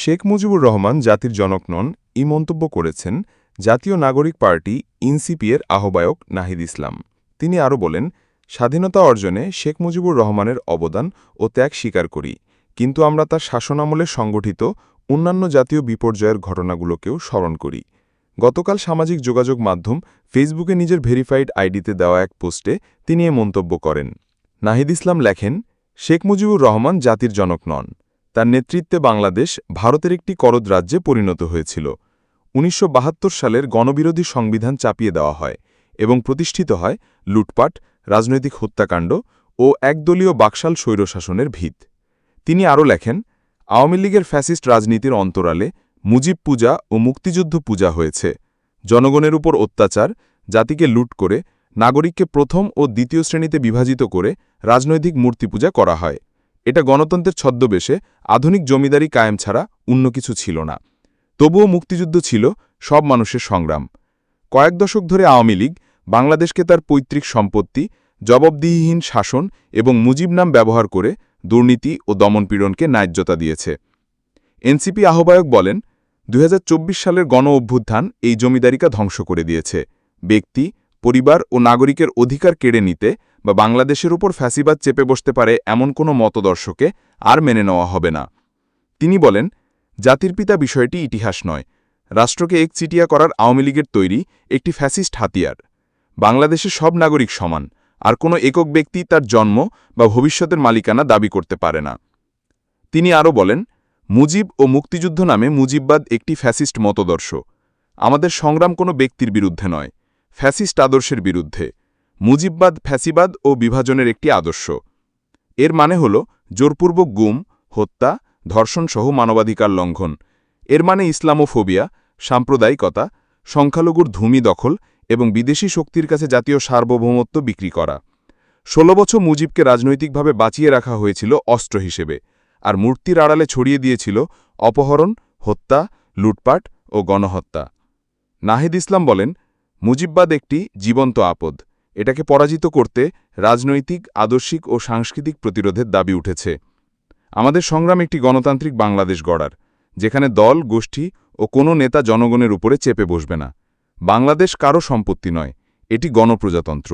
শেখ মুজিবুর রহমান জাতির জনক নন ই মন্তব্য করেছেন জাতীয় নাগরিক পার্টি ইনসিপিএর আহ্বায়ক নাহিদ ইসলাম। তিনি আরও বলেন, স্বাধীনতা অর্জনে শেখ মুজিবুর রহমানের অবদান ও ত্যাগ স্বীকার করি, কিন্তু আমরা তার শাসনামলে সংগঠিত অন্যান্য জাতীয় বিপর্যয়ের ঘটনাগুলোকেও স্মরণ করি। গতকাল সামাজিক যোগাযোগ মাধ্যম ফেসবুকে নিজের ভেরিফাইড আইডিতে দেওয়া এক পোস্টে তিনি এ মন্তব্য করেন। নাহিদ ইসলাম লেখেন, শেখ মুজিবুর রহমান জাতির জনক নন। তার নেতৃত্বে বাংলাদেশ ভারতের একটি করদ রাজ্যে পরিণত হয়েছিল। উনিশশো বাহাত্তর সালের গণবিরোধী সংবিধান চাপিয়ে দেওয়া হয় এবং প্রতিষ্ঠিত হয় লুটপাট, রাজনৈতিক হত্যাকাণ্ড ও একদলীয় বাকশাল স্বৈরশাসনের ভিত। তিনি আরও লেখেন, আওয়ামী লীগের ফ্যাসিস্ট রাজনীতির অন্তরালে মুজিব পূজা ও মুক্তিযুদ্ধ পূজা হয়েছে। জনগণের উপর অত্যাচার, জাতিকে লুট করে, নাগরিককে প্রথম ও দ্বিতীয় শ্রেণীতে বিভাজিত করে রাজনৈতিক মূর্তি পূজা করা হয়। এটা গণতন্ত্রের ছদ্মবেশে আধুনিক জমিদারি কায়েম ছাড়া অন্য কিছু ছিল না। তবুও মুক্তিযুদ্ধ ছিল সব মানুষের সংগ্রাম। কয়েক দশক ধরে আওয়ামী লীগ বাংলাদেশকে তার পৈতৃক সম্পত্তি, জবাবদিহিহীন শাসন এবং মুজিব নাম ব্যবহার করে দুর্নীতি ও দমনপীড়নকে ন্যায্যতা দিয়েছে। এনসিপি আহ্বায়ক বলেন ২০২৪ সালের গণ অভ্যুত্থান এই জমিদারিকা ধ্বংস করে দিয়েছে। ব্যক্তি, পরিবার ও নাগরিকের অধিকার কেড়ে নিতে বা বাংলাদেশের উপর ফ্যাসিবাদ চেপে বসতে পারে এমন কোনো মতদর্শকে আর মেনে নেওয়া হবে না। তিনি বলেন, জাতির পিতা বিষয়টি ইতিহাস নয়। রাষ্ট্রকে একচিটিয়া করার আওয়ামী লীগের তৈরি একটি ফ্যাসিস্ট হাতিয়ার। বাংলাদেশের সব নাগরিক সমান, আর কোনো একক ব্যক্তি তার জন্ম বা ভবিষ্যতের মালিকানা দাবি করতে পারে না। তিনি আরও বলেন, মুজিব ও মুক্তিযুদ্ধ নামে মুজিববাদ একটি ফ্যাসিস্ট মতদর্শ। আমাদের সংগ্রাম কোনো ব্যক্তির বিরুদ্ধে নয়, ফ্যাসিস্ট আদর্শের বিরুদ্ধে। মুজিববাদ, ফ্যাসিবাদ ও বিভাজনের একটি আদর্শ। এর মানে হল জোরপূর্বক গুম, হত্যা, ধর্ষণসহ মানবাধিকার লঙ্ঘন। এর মানে ইসলামোফোবিয়া, সাম্প্রদায়িকতা, সংখ্যালঘুর ধূমি দখল এবং বিদেশি শক্তির কাছে জাতীয় সার্বভৌমত্ব বিক্রি করা। ষোলো বছর মুজিবকে রাজনৈতিকভাবে বাঁচিয়ে রাখা হয়েছিল অস্ত্র হিসেবে, আর মূর্তির আড়ালে ছড়িয়ে দিয়েছিল অপহরণ, হত্যা, লুটপাট ও গণহত্যা। নাহিদ ইসলাম বলেন, মুজিববাদ একটি জীবন্ত আপদ। এটাকে পরাজিত করতে রাজনৈতিক, আদর্শিক ও সাংস্কৃতিক প্রতিরোধের দাবি উঠেছে। আমাদের সংগ্রাম একটি গণতান্ত্রিক বাংলাদেশ গড়ার, যেখানে দল, গোষ্ঠী ও কোনো নেতা জনগণের উপরে চেপে বসবে না। বাংলাদেশ কারও সম্পত্তি নয়, এটি গণপ্রজাতন্ত্র।